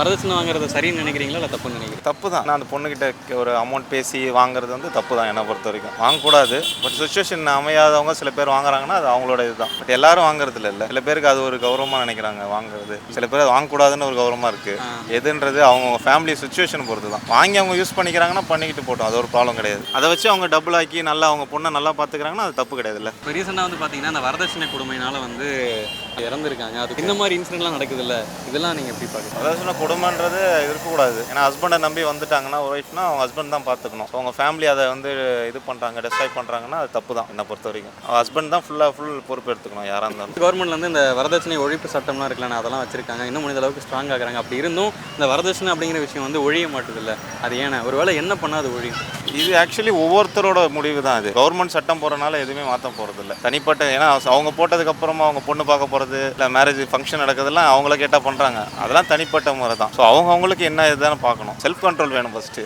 வரதட்சணை வாங்குறது சரின்னு நினைக்கிறீங்களா இல்லை தப்புன்னு நினைக்கிறீங்க தப்பு தான் நான் அந்த பொண்ணுக்கிட்ட ஒரு அமௌண்ட் பேசி வாங்குறது வந்து தப்பு தான் என்னை பொறுத்த வரைக்கும் வாங்கக்கூடாது. பட் சுச்சுவேஷன் அமையாதவங்க சில பேர் வாங்குறாங்கன்னா அது அவங்களோட இதுதான். பட் எல்லாரும் வாங்குறது இல்லை. சில பேருக்கு அது ஒரு கௌரவமாக நினைக்கிறாங்க வாங்குறது. சில பேர் அது வாங்கக்கூடாதுன்னு ஒரு கௌரவமாக இருக்குது எதுன்றது அவங்க ஃபேமிலி சுச்சுவேஷன் பொறுத்து தான் வாங்கி அவங்க யூஸ் பண்ணிக்கிறாங்கன்னா பண்ணிக்கிட்டு போட்டோம். அது ஒரு ப்ராப்ளம் கிடையாது. அதை வச்சு அவங்க டபுள் ஆக்கி நல்லா அவங்க பொண்ணை நல்லா பார்த்துக்கிறாங்கன்னா அது தப்பு கிடையாதுல்ல இப்போ ரீசெண்டாக வந்து பார்த்தீங்கன்னா அந்த வரதட்சணை கொடுமையினால வந்து இறந்துருக்காங்க. அது இந்த மாதிரி இன்சிடென்ட்லாம் நடக்குது இல்லை இதெல்லாம் நீங்கள் எப்படி பார்க்குறீங்க? அதாவது சொன்ன குடும்பன்றது இருக்கக்கூடாது. ஏன்னா ஹஸ்பண்டை நம்பி வந்துட்டாங்கன்னா ஒய்ஃப்னா அவங்க ஹஸ்பண்ட் தான் பார்த்துக்கணும். ஸோ அவங்க ஃபேமிலி அதை வந்து இது பண்ணுறாங்க டெஸ்ட்ராய் பண்ணுறாங்கன்னா அது தப்பு தான் என்னை பொறுத்த வரைக்கும். ஹஸ்பண்ட் தான் ஃபுல்லாக ஃபுல் பொறுப்பு எடுத்துக்கணும் யாராக இருந்தாலும். கவர்மெண்ட்ல வந்து இந்த வரதட்சணை ஒழிப்பு சட்டம்லாம் இருக்குல்ல அதெல்லாம் வச்சிருக்காங்க. இன்னும் முடிந்த அளவுக்கு ஸ்ட்ராங் ஆகுறாங்க. அப்படி இருந்தும் இந்த வரதட்சணை அப்படிங்கிற விஷயம் வந்து ஒழிய மாட்டுது இல்லை அது ஏன்னா ஒருவேளை என்ன பண்ணால் அது ஒழியும்? இது ஆக்சுவலி ஒவ்வொருத்தரோட முடிவு தான் இது. கவர்மெண்ட் சட்டம் போகிறனால எதுவுமே மாற்ற போகிறது இல்லை தனிப்பட்ட ஏன்னா அவங்க போட்டதுக்கு அப்புறமா அவங்க பொண்ணு பார்க்க போகிறது இல்லை மேரேஜ் ஃபங்க்ஷன் நடக்கிறதெல்லாம் அவங்கள கேட்டால் பண்ணுறாங்க அதெல்லாம் தனிப்பட்ட முறை தான் ஸோ அவங்கவுங்களுக்கு என்ன இதுதான் பார்க்கணும். செல்ஃப் கண்ட்ரோல் வேணும் ஃபஸ்ட்டு